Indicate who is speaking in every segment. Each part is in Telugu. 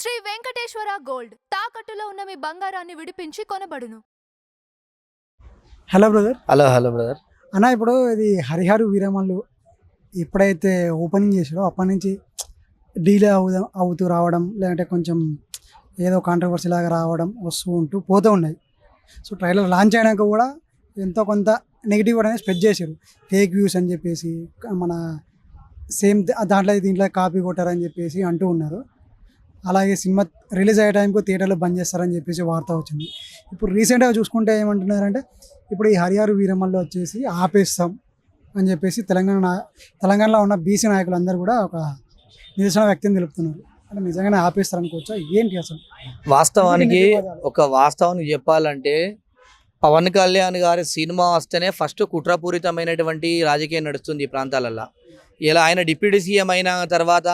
Speaker 1: శ్రీ వెంకటేశ్వర గోల్డ్. తాకట్టులో ఉన్న మీ బంగారాన్ని విడిపించి కొనబడును.
Speaker 2: Hello brother.
Speaker 3: Hello hello brother.
Speaker 2: అన్న ఇప్పుడు ఇది హరిహరు వీరమల్లు ఎప్పుడైతే ఓపెనింగ్ చేసారో అప్పటి నుంచి డీలే అవుదా అవుతూ రావడం లేదంటే కొంచెం ఏదో కాంట్రవర్సీ లాగా రావడం వస్తూ ఉంటూ పోతూ ఉన్నాయి. సో ట్రైలర్ లాంచ్ అయినాక కూడా ఎంతో కొంత నెగిటివ్ అనేది స్ప్రెడ్ చేశారు. ఫేక్ వ్యూస్ అని చెప్పేసి మన సేమ్ దాంట్లో దీంట్లో కాపీ కొట్టారని చెప్పేసి అంటూ ఉన్నారు. అలాగే సినిమా రిలీజ్ అయ్యే టైంకు థియేటర్లో బంద్ చేస్తారని చెప్పేసి వార్త వచ్చింది. ఇప్పుడు రీసెంట్గా చూసుకుంటే ఏమంటున్నారంటే ఇప్పుడు ఈ హరియారు వీరమ్మల్లో వచ్చేసి ఆపేస్తాం అని చెప్పేసి తెలంగాణ తెలంగాణలో ఉన్న బీసీ నాయకులందరూ కూడా ఒక నిరసన వ్యక్తం తెలుపుతున్నారు. అంటే నిజంగానే ఆపేస్తారు అనుకోవచ్చా ఏంటి అసలు?
Speaker 3: వాస్తవానికి ఒక వాస్తవానికి చెప్పాలంటే పవన్ కళ్యాణ్ గారి సినిమా వస్తేనే ఫస్ట్ కుట్రపూరితమైనటువంటి రాజకీయం నడుస్తుంది ఈ ప్రాంతాలలో ఇలా ఆయన డిప్యూటీ సీఎం అయిన తర్వాత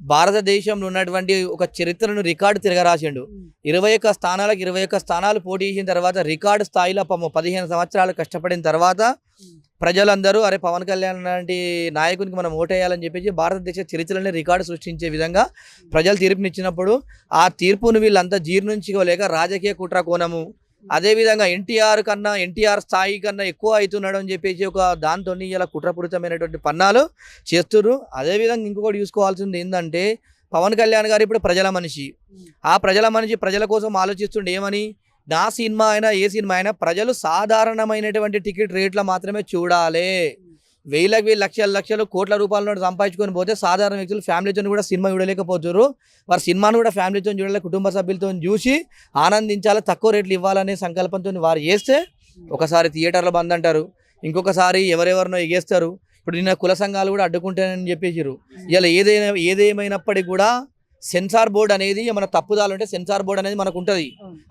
Speaker 3: భారతదేశంలో ఉన్నటువంటి ఒక చరిత్రను రికార్డు తిరగరాసిండు. ఇరవై ఒక్క స్థానాలకు ఇరవై ఒక్క స్థానాలు పోటీ చేసిన తర్వాత రికార్డు స్థాయిలో పాపం పదిహేను సంవత్సరాలు కష్టపడిన తర్వాత ప్రజలందరూ అరే పవన్ కళ్యాణ్ లాంటి నాయకునికి మనం ఓటేయాలని చెప్పేసి భారతదేశ చరిత్రలోనే రికార్డు సృష్టించే విధంగా ప్రజలు తీర్పునిచ్చినప్పుడు ఆ తీర్పును వీళ్ళంతా జీర్ణించుకోలేక రాజకీయ కుట్ర కోణము అదేవిధంగా ఎన్టీఆర్ కన్నా ఎన్టీఆర్ స్థాయి కన్నా ఎక్కువ అవుతున్నాడు అని చెప్పేసి ఒక దాంతో ఇలా కుట్రపూరితమైనటువంటి పన్నాలు చేస్తుర్రు. అదేవిధంగా ఇంకొకటి చూసుకోవాల్సింది ఏంటంటే పవన్ కళ్యాణ్ గారు ఇప్పుడు ప్రజల మనిషి. ఆ ప్రజల మనిషి ప్రజల కోసం ఆలోచిస్తుండే ఏమని? నా సినిమా అయినా ఏ సినిమా అయినా ప్రజలు సాధారణమైనటువంటి టికెట్ రేట్లు మాత్రమే చూడాలి. వేలకు వేలు లక్షల లక్షలు కోట్ల రూపాయల నుండి సంపాదించుకొని పోతే సాధారణ వ్యక్తులు ఫ్యామిలీతో కూడా సినిమా చూడలేకపోతున్నారు వారి సినిమాను కూడా ఫ్యామిలీతో చూడాలి కుటుంబ సభ్యులతో చూసి ఆనందించాలి తక్కువ రేట్లు ఇవ్వాలనే సంకల్పంతో వారు చేస్తే ఒకసారి థియేటర్లో బంద్ అంటారు ఇంకొకసారి ఎవరెవరినో ఎగేస్తారు. ఇప్పుడు నిన్న కుల సంఘాలు కూడా అడ్డుకుంటానని చెప్పేసారు ఇలా ఏదైనా ఏదేమైనప్పటికీ కూడా సెన్సార్ బోర్డ్ అనేది మన తప్పుదాలు ఉంటే సెన్సార్ బోర్డ్ అనేది మనకు ఉంటుంది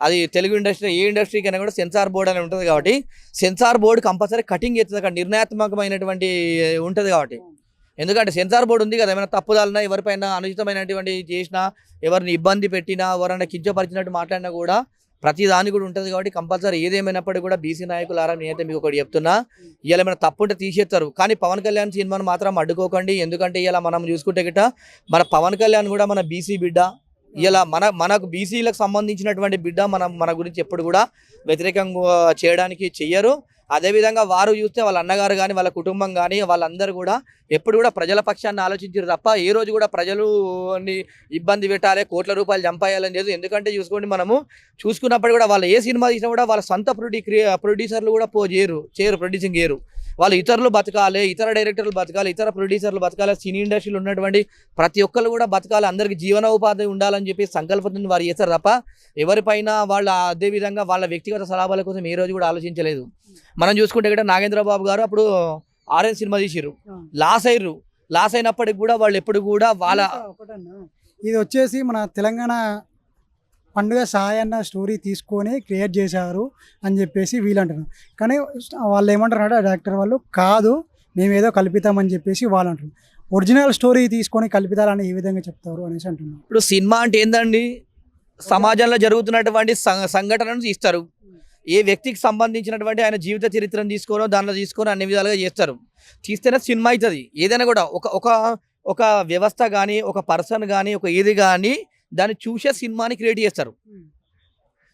Speaker 3: అది తెలుగు ఇండస్ట్రీ ఏ ఇండస్ట్రీకి అయినా కూడా సెన్సార్ బోర్డ్ అనేది ఉంటుంది కాబట్టి సెన్సార్ బోర్డు కంపల్సరీ కటింగ్ చేస్తుంది. అక్కడ నిర్ణయాత్మకమైనటువంటి ఉంటుంది కాబట్టి. ఎందుకంటే సెన్సార్ బోర్డు ఉంది కదా ఏమైనా తప్పుదాలన్నా ఎవరిపైన అనుచితమైనటువంటి చేసినా ఎవరిని ఇబ్బంది పెట్టినా ఎవరైనా కించపరిచినట్టు మాట్లాడినా కూడా ప్రతి దాని కూడా ఉంటుంది కాబట్టి కంపల్సరీ ఏదేమైనప్పటికీ కూడా బీసీ నాయకులారా నేనైతే మీకు ఒకటి చెప్తున్నా. ఇలా ఏమైనా తప్పు ఉంటే తీసేస్తారు. కానీ పవన్ కళ్యాణ్ సినిమాను మాత్రం అడ్డుకోకండి. ఎందుకంటే ఇలా మనం చూసుకుంటే గిట్ట మన పవన్ కళ్యాణ్ కూడా మన బీసీ బిడ్డ. ఇలా మన మనకు బీసీలకు సంబంధించినటువంటి బిడ్డ మనం మన గురించి ఎప్పుడు కూడా వ్యతిరేకంగా చేయడానికి చెయ్యరు. అదేవిధంగా వారు చూస్తే వాళ్ళ అన్నగారు కానీ వాళ్ళ కుటుంబం కానీ వాళ్ళందరూ కూడా ఎప్పుడు కూడా ప్రజల పక్షాన్ని ఆలోచించారు తప్ప ఏ రోజు కూడా ప్రజలు ఇబ్బంది పెట్టాలి కోట్ల రూపాయలు చంపాయాలని లేదు. ఎందుకంటే చూసుకోండి మనము చూసుకున్నప్పుడు కూడా వాళ్ళు ఏ సినిమా తీసినా కూడా వాళ్ళ సొంత ప్రొడ్యూ ప్రొడ్యూసర్లు కూడా పో చేయరు చేయరు ప్రొడ్యూసింగ్ చేయరు. వాళ్ళు ఇతరులు బతకాలి ఇతర డైరెక్టర్లు బతకాలి ఇతర ప్రొడ్యూసర్లు బతకాలి సినీ ఇండస్ట్రీలో ఉన్నటువంటి ప్రతి ఒక్కరు కూడా బతకాలి అందరికి జీవనోపాధి ఉండాలని చెప్పి సంకల్పంతో వారు చేస్తారు తప్ప ఎవరిపైన వాళ్ళ అదే విధంగా వాళ్ళ వ్యక్తిగత సలాభాల కోసం ఏ రోజు కూడా ఆలోచించలేదు. మనం చూసుకుంటే ఇక్కడ నాగేంద్ర బాబు గారు అప్పుడు ఆరెంజ్ సినిమా తీసిర్రు. లాస్ అయ్యారు లాస్ అయినప్పటికి కూడా వాళ్ళు ఎప్పుడు కూడా వాళ్ళ
Speaker 2: ఇది వచ్చేసి మన తెలంగాణ పండుగ సాయన్న స్టోరీ తీసుకొని క్రియేట్ చేశారు అని చెప్పేసి వీళ్ళు అంటున్నారు కానీ వాళ్ళు ఏమంటారు డైరెక్టర్ వాళ్ళు కాదు మేము ఏదో కల్పితామని చెప్పేసి వాళ్ళు అంటున్నారు ఒరిజినల్ స్టోరీ తీసుకొని కల్పితాలని ఏ విధంగా చెప్తారు అనేసి అంటున్నారు.
Speaker 3: ఇప్పుడు సినిమా అంటే ఏందండి? సమాజంలో జరుగుతున్నటువంటి సంఘటనను తీస్తారు. ఏ వ్యక్తికి సంబంధించినటువంటి ఆయన జీవిత చరిత్రను తీసుకోనో దానిలో తీసుకొని అన్ని విధాలుగా చేస్తారు. తీస్తేనే సినిమా అవుతుంది. ఏదైనా కూడా ఒక ఒక ఒక వ్యవస్థ కానీ ఒక పర్సన్ కానీ ఒక ఏది కానీ దాన్ని చూసే సినిమాని క్రియేట్ చేస్తారు.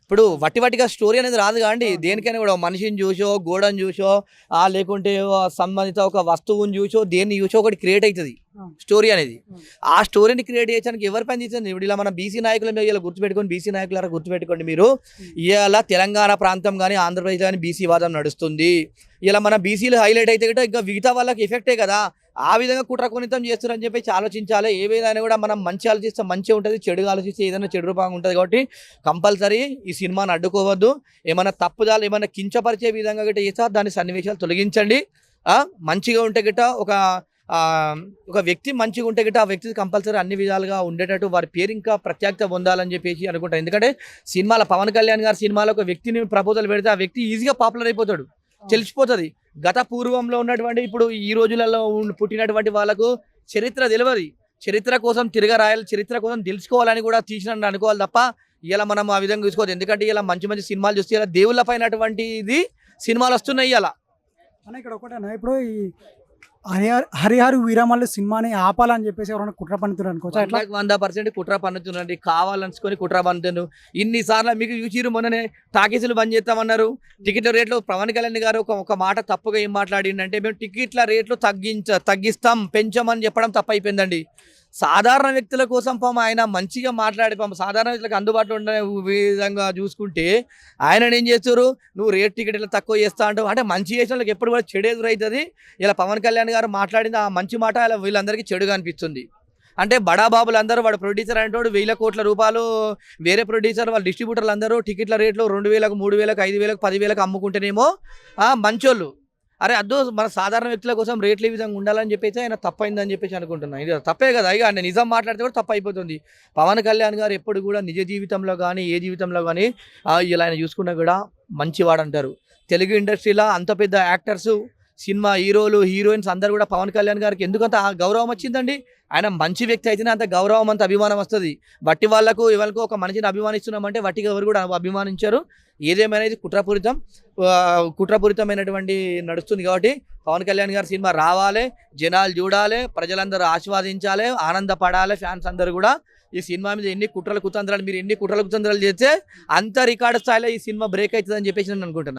Speaker 3: ఇప్పుడు వట్టి వట్టిగా స్టోరీ అనేది రాదు కాండి దేనికైనా కూడా మనిషిని చూసో గోడను చూసో లేకుంటే సంబంధిత ఒక వస్తువుని చూసో దేన్ని చూసో ఒకటి క్రియేట్ అవుతుంది. స్టోరీ అనేది. ఆ స్టోరీని క్రియేట్ చేయడానికి ఎవరి పని చేస్తుంది ఇప్పుడు ఇలా మన బీసీ నాయకుల మీద ఇలా గుర్తుపెట్టుకొని బీసీ నాయకులారా గుర్తుపెట్టుకోండి మీరు. ఇలా తెలంగాణ ప్రాంతం కానీ ఆంధ్రప్రదేశ్ కానీ బీసీ వాదం నడుస్తుంది. ఇలా మన బీసీలు హైలైట్ అయితే కూడా ఇంకా మిగతా వాళ్ళకి ఎఫెక్టే కదా. ఆ విధంగా కుట్రకోణితం చేస్తారని చెప్పేసి ఆలోచించాలి. ఏ విధంగా కూడా మనం మంచి ఆలోచిస్తే మంచిగా ఉంటుంది చెడుగా ఆలోచిస్తే ఏదైనా చెడు రూపంగా ఉంటుంది కాబట్టి కంపల్సరీ ఈ సినిమాని అడ్డుకోవద్దు. ఏమైనా తప్పుదాలు ఏమైనా కించపరిచే విధంగా గిట్ట చేస్తే దాని సన్నివేశాలు తొలగించండి. మంచిగా ఉంటే గిట్ట ఒక ఒక వ్యక్తి మంచిగా ఉంటే గిట్ట ఆ వ్యక్తి కంపల్సరీ అన్ని విధాలుగా ఉండేటట్టు వారి పేరు ఇంకా ప్రత్యేకత పొందాలని చెప్పేసి అనుకుంటాను ఎందుకంటే సినిమాల పవన్ కళ్యాణ్ గారి సినిమాలో ఒక వ్యక్తిని ప్రపోజల్ పెడితే ఆ వ్యక్తి ఈజీగా పాపులర్ అయిపోతాడు. తెలిసిపోతుంది. గత పూర్వంలో ఉన్నటువంటి ఇప్పుడు ఈ రోజులలో పుట్టినటువంటి వాళ్ళకు చరిత్ర తెలియదు చరిత్ర కోసం తిరగరాయాలి చరిత్ర కోసం తెలుసుకోవాలని కూడా తీసినట్టు అనుకోవాలి తప్ప ఇలా మనం ఆ విధంగా చూసుకోవద్దు. ఎందుకంటే ఇలా మంచి మంచి సినిమాలు చూస్తే ఇలా దేవుళ్ళ పైనటువంటిది సినిమాలు వస్తున్నాయి ఇలా.
Speaker 2: అన్న ఇక్కడ ఒకటేనా ఇప్పుడు ఈ హరిహర్ హరిహరు వీరమల్లు సినిమాని ఆపాలని చెప్పేసి ఎవరైనా కుట్ర పన్నుతున్నారు అనుకోవచ్చు అట్లా
Speaker 3: వంద పర్సెంట్ కుట్ర పన్నుతున్నారండి. కావాలనుకొని కుట్ర పన్నుతున్నారు. ఇన్నిసార్లు మీకు చూసిరు మొన్ననే టాకీసులు బంద్ చేస్తామన్నారు. టికెట్ల రేట్లు పవన్ కళ్యాణ్ గారు ఒక ఒక మాట తప్పుగా ఏం మాట్లాడిందంటే మేము టికెట్ల రేట్లు తగ్గించ తగ్గిస్తాం పెంచమని చెప్పడం తప్పైపోయిందండి. సాధారణ వ్యక్తుల కోసం పాము ఆయన మంచిగా మాట్లాడి పాము సాధారణ వ్యక్తులకు అందుబాటులో ఉండే విధంగా చూసుకుంటే ఆయన ఏం చేస్తారు నువ్వు రేట్ టికెట్ ఇట్లా తక్కువ చేస్తా అంటావు. అంటే మంచి చేసిన వాళ్ళకి ఎప్పుడు కూడా చెడు ఎదురవుతుంది ఇలా పవన్ కళ్యాణ్ గారు మాట్లాడింది ఆ మంచి మాట ఇలా వీళ్ళందరికీ చెడుగా అనిపిస్తుంది. అంటే బడాబాబులు అందరూ వాడు ప్రొడ్యూసర్ అంటాడు వేల కోట్ల రూపాయలు వేరే ప్రొడ్యూసర్ వాళ్ళ డిస్ట్రిబ్యూటర్లు అందరూ టికెట్ల రేట్లు రెండు వేలకు మూడు వేలకు ఐదు వేలకు పదివేలకు అమ్ముకుంటేనేమో ఆ, మంచోళ్ళు. అరే అద్దు మన సాధారణ వ్యక్తుల కోసం రేట్లు ఈ విధంగా ఉండాలని చెప్పేసి ఆయన తప్పైందని చెప్పేసి అనుకుంటున్నాను ఇది తప్పే కదా. ఇక ఆయన నిజం మాట్లాడితే కూడా తప్పు అయిపోతుంది పవన్ కళ్యాణ్ గారు ఎప్పుడు కూడా నిజ జీవితంలో కానీ ఏ జీవితంలో కానీ ఇలా ఆయన చూసుకున్నా కూడా మంచివాడు అంటారు తెలుగు ఇండస్ట్రీలో అంత పెద్ద యాక్టర్స్ సినిమా హీరోలు హీరోయిన్స్ అందరు కూడా పవన్ కళ్యాణ్ గారికి ఎందుకంత గౌరవం వచ్చిందండి? ఆయన మంచి వ్యక్తి అయితేనే అంత గౌరవం అంత అభిమానం వస్తుంది. వట్టి వాళ్ళకు ఇవాళకు ఒక మనిషిని అభిమానిస్తున్నామంటే వట్టిగా ఎవరు కూడా అభిమానించారు. ఏదేమైనా ఇది కుట్రపూరితం కుట్రపూరితమైనటువంటి నడుస్తుంది కాబట్టి పవన్ కళ్యాణ్ గారి సినిమా రావాలి జనాలు చూడాలి ప్రజలందరూ ఆస్వాదించాలి ఆనందపడాలి ఫ్యాన్స్ అందరూ కూడా ఈ సినిమా మీద ఎన్ని కుట్రల కుతంత్రాలు మీరు ఎన్ని కుట్రల కుతంత్రాలు చేస్తే అంత రికార్డు స్థాయిలో ఈ సినిమా బ్రేక్ అవుతుందని చెప్పేసి నేను అనుకుంటున్నాను